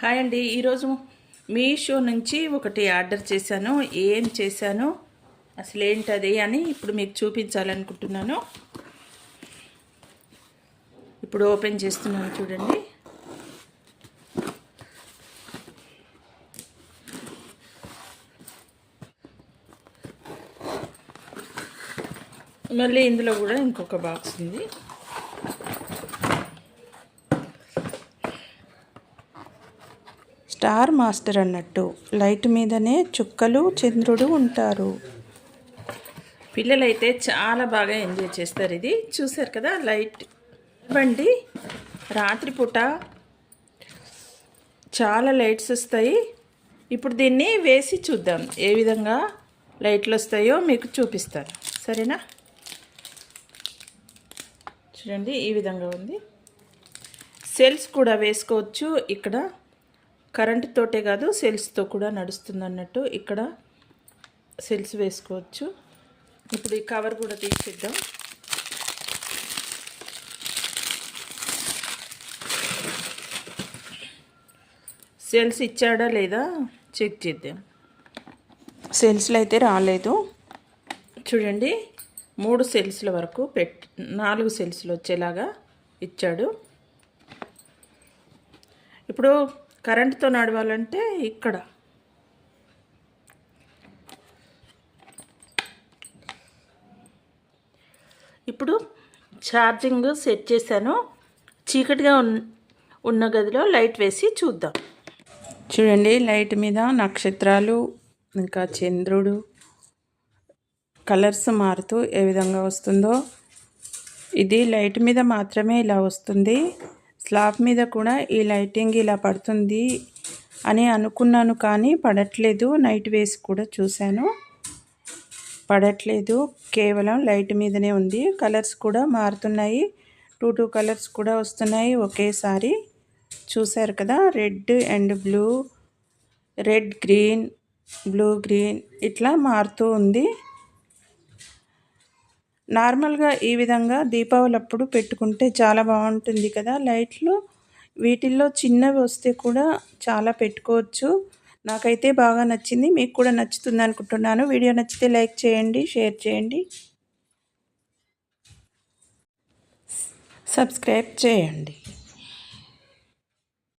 Hi అండి. ఈరోజు మీషో నుంచి ఒకటి ఆర్డర్ చేశాను. ఏం చేశాను? అసలు ఏంటది అని ఇప్పుడు మీకు చూపించాలనుకుంటున్నాను. ఇప్పుడు ఓపెన్ చేస్తున్నాను చూడండి. మళ్ళీ ఇందులో కూడా ఇంకొక బాక్స్ ఉంది. స్టార్ మాస్టర్ అన్నట్టు. లైట్ మీదనే చుక్కలు చంద్రుడు ఉంటారు. పిల్లలైతే చాలా బాగా ఎంజాయ్ చేస్తారు ఇది. చూసారు కదా లైట్. బండి రాత్రిపూట చాలా లైట్స్ వస్తాయి. ఇప్పుడు దీన్ని వేసి చూద్దాం. ఏ విధంగా లైట్లు వస్తాయో మీకు చూపిస్తాను. సరేనా? చూడండి ఈ విధంగా ఉంది. సెల్స్ కూడా వేసుకోవచ్చు. ఇక్కడ కరెంటుతోటే కాదు సెల్స్తో కూడా నడుస్తుంది అన్నట్టు ఇక్కడ సెల్స్ వేసుకోవచ్చు. ఇప్పుడు ఈ కవర్ కూడా తీసిద్దాం. సెల్స్ ఇచ్చాడా లేదా చెక్ చేద్దాం. సెల్స్లో అయితే రాలేదు. చూడండి మూడు సెల్స్ల వరకు పెట్ నాలుగు సెల్స్లు వచ్చేలాగా ఇచ్చాడు. ఇప్పుడు కరెంటుతో నడవాలంటే ఇక్కడ. ఇప్పుడు ఛార్జింగ్ సెట్ చేశాను. చీకటిగా ఉన్న గదిలో లైట్ వేసి చూద్దాం. చూడండి లైట్ మీద నక్షత్రాలు ఇంకా చంద్రుడు కలర్స్ మారుతూ ఏ విధంగా వస్తుందో. ఇది లైట్ మీద మాత్రమే ఇలా వస్తుంది. స్లాబ్ మీద కూడా ఈ లైటింగ్ ఇలా పడుతుంది అని అనుకున్నాను కానీ పడట్లేదు. నైట్ వేసి కూడా చూశాను. పడట్లేదు. కేవలం లైట్ మీదనే ఉంది. కలర్స్ కూడా మారుతున్నాయి. టూ టూ కలర్స్ కూడా వస్తున్నాయి ఒకేసారి. చూశారు కదా? Red and blue red green blue green ఇట్లా మారుతూ ఉంది. నార్మల్గా ఈ విధంగా దీపావళి అప్పుడు పెట్టుకుంటే చాలా బాగుంటుంది కదా. లైట్లు వీటిల్లో చిన్నవి వస్తే కూడా చాలా పెట్టుకోవచ్చు. నాకైతే బాగా నచ్చింది. మీకు కూడా నచ్చుతుంది అనుకుంటున్నాను. వీడియో నచ్చితే లైక్ చేయండి షేర్ చేయండి. సబ్స్క్రైబ్ చేయండి.